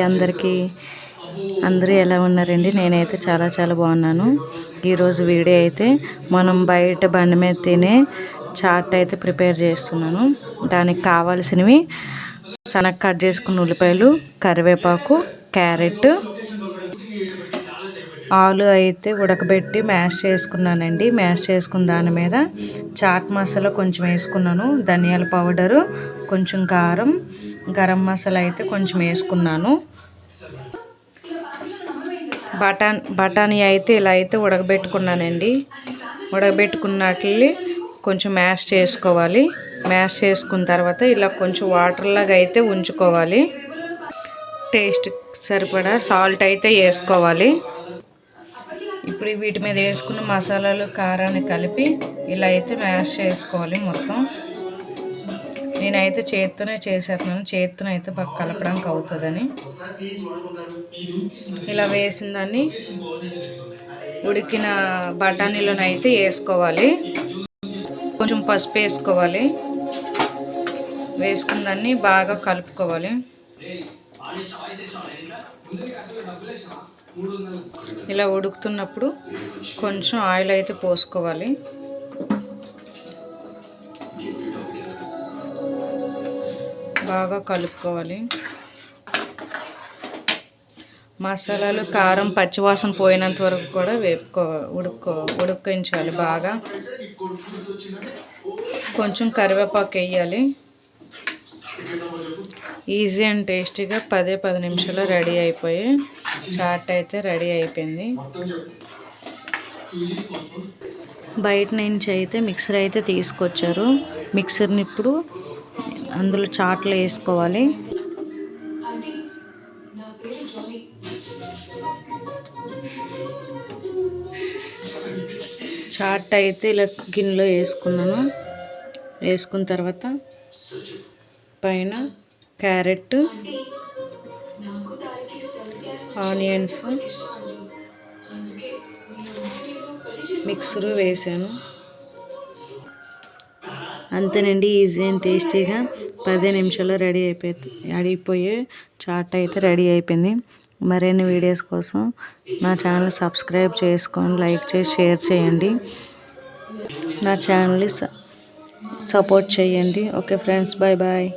అందరికీ. అందరూ ఎలా ఉన్నారండి? నేనైతే చాలా చాలా బాగున్నాను. ఈరోజు వీడియో అయితే మనం బయట బండి మీద తినే చాట్ అయితే ప్రిపేర్ చేస్తున్నాను. దానికి కావాల్సినవి సనగ కట్ చేసుకున్న ఉల్లిపాయలు కరివేపాకు క్యారెట్ ఆలు అయితే ఉడకబెట్టి మ్యాష్ చేసుకున్నానండి. మ్యాష్ చేసుకున్న దాని మీద చాట్ మసాలా కొంచెం వేసుకున్నాను. ధనియాల పౌడరు కొంచెం కారం గరం మసాలా అయితే కొంచెం వేసుకున్నాను. బటాన్ బఠానీ అయితే ఇలా అయితే ఉడకబెట్టుకున్నానండి. ఉడకబెట్టుకున్నట్లు కొంచెం మ్యాష్ చేసుకోవాలి. మ్యాష్ చేసుకున్న తర్వాత ఇలా కొంచెం వాటర్లాగా అయితే ఉంచుకోవాలి. టేస్ట్ సరిపడా సాల్ట్ అయితే వేసుకోవాలి. ఇప్పుడు వీటి మీద వేసుకున్న మసాలాలు కారాన్ని కలిపి ఇలా అయితే మ్యాష్ చేసుకోవాలి మొత్తం. నేనైతే చేత్తోనే చేసేస్తున్నాను. చేత్తోనే అయితే బాగా కలపడానికి అవుతుందని. ఇలా వేసిన దాన్ని ఉడికిన బఠానీలోనైతే వేసుకోవాలి. కొంచెం పసుపు వేసుకోవాలి. వేసుకున్న దాన్ని బాగా కలుపుకోవాలి. ఇలా ఉడుకుతున్నప్పుడు కొంచెం ఆయిల్ అయితే పోసుకోవాలి. బాగా కలుపుకోవాలి. మసాలాలు కారం పచ్చివాసన పోయినంత వరకు కూడా వేపుకో ఉడుక్కో ఉడికించాలి బాగా. కొంచెం కరివేపాకు వేయాలి. ఈజీ అండ్ టేస్టీగా పదే పది నిమిషాలు రెడీ అయిపోయి చాట్ అయితే రెడీ అయిపోయింది. బయట నుంచి అయితే మిక్సర్ అయితే తీసుకొచ్చారు. మిక్సర్ని ఇప్పుడు అందులో చాట్లు వేసుకోవాలి. చాట్ అయితే ఇలా గిన్నెలో వేసుకున్నాను. వేసుకున్న తర్వాత పైన క్యారెట్ ఆనియన్స్ మిక్సర్ వేసాను. అంతేనండి ఈజీ అండ్ టేస్టీగా పదిహేను నిమిషాల్లో రెడీ అయిపోయి అడిగిపోయే చాట్ అయితే రెడీ అయిపోయింది. మరిన్ని వీడియోస్ కోసం నా ఛానల్ సబ్స్క్రైబ్ చేసుకొని లైక్ చేసి షేర్ చేయండి. నా ఛానల్ని సపోర్ట్ చేయండి. Okay friends bye bye